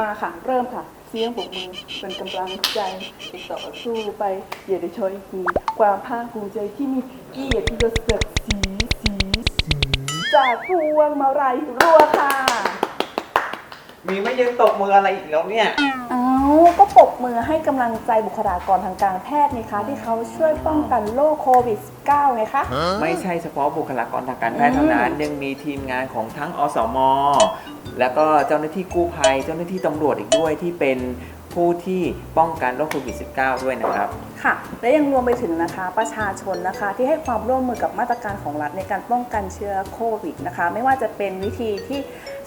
มาค่ะ เริ่มค่ะ เสียงปรบมือเป็นกำลังใจติดต่อสู้ไปอย่าได้ช้อยมีความภาคภูมิใจที่มีเกียรติยศศักดิ์ศรีสีสีจากพวงมาลัยรัวค่ะ มีไม่ยืนตกมืออะไรอีกแล้วเนี่ยเอา ก็ปรบมือให้กำลังใจบุคลากรทางการแพทย์นี่คะที่เขาช่วยป้องกันโรคโควิด -19 ไงคะ ไม่ใช่เฉพาะบุคลากรทางการแพทย์เท่านั้น ยังมีทีมงานของทั้งอสม แล้วก็เจ้าหน้าที่กู้ภัย เจ้าหน้าที่ตำรวจอีกด้วยที่เป็นผู้ที่ป้องกันโรคโควิด -19 ด้วยนะครับ ค่ะ และยังรวมไปถึงนะคะประชาชนนะคะที่ให้ความร่วมมือกับมาตรการของรัฐในการป้องกันเชื้อโควิดนะคะ ไม่ว่าจะเป็นวิธีที่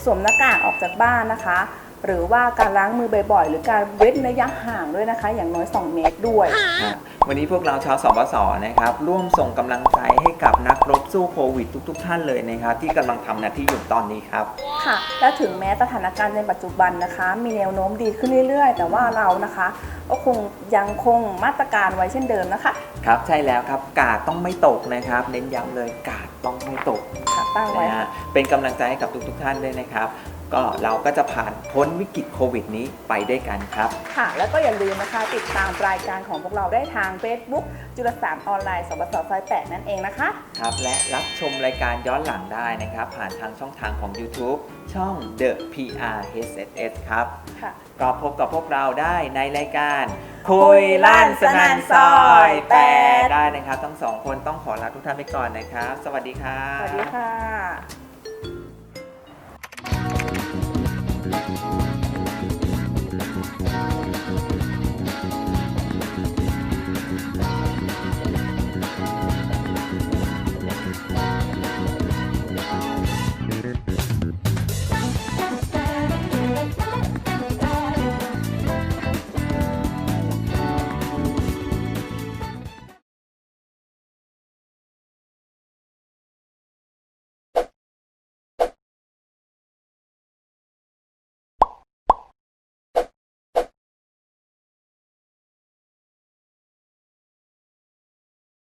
สวมหน้ากากออกจากบ้านนะคะ หรือว่าการล้างมือบ่อยๆ หรือการเว้นระยะห่างด้วยนะคะ อย่างน้อย 2 เมตรด้วยครับวันนี้พวกเราชาวสบสนะครับ ร่วมส่งกำลังใจให้กับนักรบสู้โควิดทุก ๆ ท่านเลยนะครับ ที่กำลังทำหน้าที่อยู่ตอนนี้ครับ ค่ะ และถึงแม้สถานการณ์ในปัจจุบันนะคะ มีแนวโน้มดีขึ้นเรื่อยๆ แต่ว่าเรานะคะก็คงยังคงมาตรการไว้เช่นเดิมนะคะครับใช่แล้วครับกาดต้องไม่ตกนะครับ เน้นย้ำเลยกาดต้องไม่ตกค่ะตั้งไว้นะค่ะ ฮะเป็นกำลังใจให้กับทุกๆท่านด้วยนะครับ ก็เราก็จะผ่านพ้นวิกฤตโควิดนี้ไปด้วยกันครับ ค่ะ แล้วก็อย่าลืมนะคะ ติดตามรายการของพวกเราได้ทาง Facebook จุลสามออนไลน์สบสซอยแปดนั่นเองนะคะ ครับและรับชมรายการย้อนหลังได้นะครับ ผ่านทางช่องทางของ YouTube ช่อง The PR HSS ครับ ค่ะ ก็พบกับพวกเราได้ในรายการ คุยลั่นสนันซอยแปดได้นะครับ ทั้งสองคนต้องขอลาทุกท่านไปก่อนนะครับ สวัสดีครับ สวัสดีค่ะ